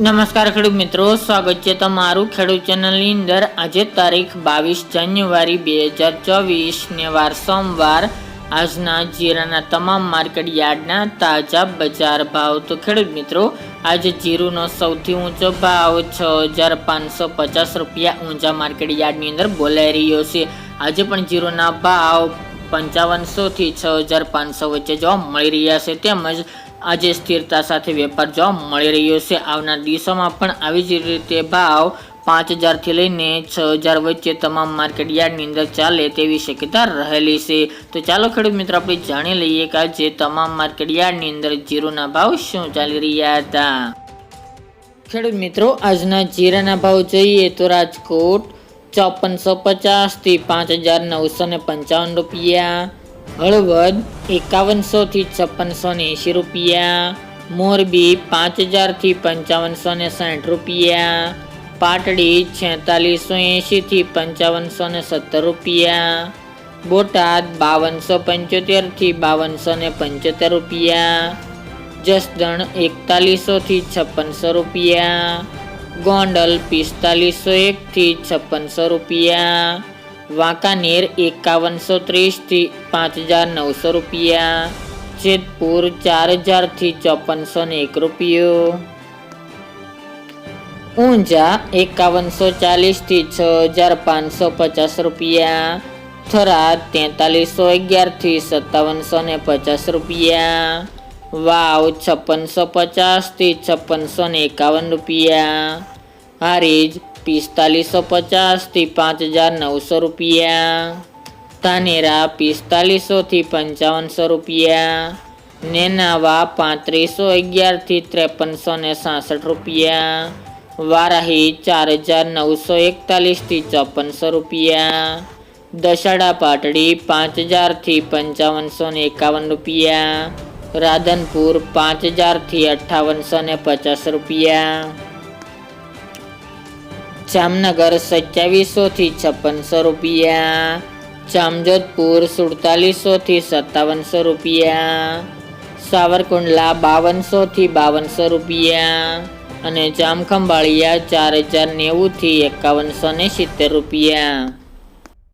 નમસ્કાર ખેડૂત મિત્રો, સ્વાગત છે તમારું ખેડૂત ચેનલની અંદર. આજે તારીખ બાવીસ જાન્યુઆરી બે હજાર ચોવીસ ને વાર સોમવાર. આજના જીરાના તમામ માર્કેટ યાર્ડના તાજા બજાર ભાવ. તો ખેડૂત મિત્રો, આજે જીરુનો સૌથી ઊંચો ભાવ છ હજાર પાંચસો પચાસ રૂપિયા ઊંચા માર્કેટ યાર્ડની અંદર બોલાઈ રહ્યો છે. આજે પણ જીરુના ભાવ પંચાવનસોથી છ હજાર પાંચસો વચ્ચે જોવા મળી રહ્યા છે. તેમજ આજે સ્થિરતા સાથે વેપાર જોવા મળી રહ્યો છે. આવનાર દિવસોમાં પણ આવી જ રીતે ભાવ પાંચ હજારથી લઈને છ હજાર વચ્ચે તમામ માર્કેટ યાર્ડની અંદર ચાલે તેવી શક્યતા રહેલી છે. તો ચાલો ખેડૂત મિત્રો, આપણે જાણી લઈએ કે આજે તમામ માર્કેટ યાર્ડની અંદર જીરુના ભાવ શું ચાલી રહ્યા હતા? ખેડૂત મિત્રો, આજના જીરાના ભાવ જોઈએ તો રાજકોટ ચોપનસો પચાસથી પાંચ હજાર નવસો ને પંચાવન રૂપિયા હળવદ એકાવનસોથી છપ્પનસો ને એંશી રૂપિયા, મોરબી પાંચ હજારથી પંચાવનસો ને સાઠ રૂપિયા, પાટડી છેતાલીસો એંશીથી પંચાવનસો ને સત્તર રૂપિયા, બોટાદ બાવનસો પંચોતેરથી બાવનસો ને પંચોતેર રૂપિયા, જસદણ એકતાલીસોથી છપ્પનસો રૂપિયા, ગોંડલ પિસ્તાલીસો એકથી છપ્પનસો રૂપિયા વાંકાનેર એકાવનસો ત્રીસથી પાંચ હજાર નવસો રૂપિયા. જેતપુર ચાર હજારથી ચોપનસો ને એક રૂપિયો. ઊંઝા એકાવનસો ચાલીસથી છ હજાર પાંચસો પચાસ રૂપિયા. થરાદ તેતાલીસો અગિયારથી સત્તાવનસો ને પચાસ રૂપિયા. વાવ છપ્પનસો પચાસથી છપ્પનસો ને એકાવન રૂપિયા. હારીજ પિસ્તાલીસો પચાસથી પાંચ હજાર નવસો રૂપિયા. ધાનેરા પિસ્તાલીસોથી પંચાવનસો રૂપિયા. નેનાવા પાંત્રીસો અગિયારથી ત્રેપનસો ને સાસઠ રૂપિયા. વારાહી ચાર હજાર નવસો એકતાલીસથી ચોપનસો રૂપિયા. દશાડા પાટડી પાંચ હજારથી પંચાવનસો ને એકાવન રૂપિયા. રાધનપુર પાંચ હજારથી અઠ્ઠાવનસો ને પચાસ રૂપિયા. જામનગર સત્યાવીસોથી છપ્પનસો રૂપિયા, જામજોધપુર સુડતાલીસોથી સત્તાવનસો રૂપિયા, સાવરકુંડલા બાવનસોથી બાવનસો રૂપિયા અને જામખંભાળિયા ચાર હજાર નેવુંથી એકાવનસો ને સિત્તેર રૂપિયા.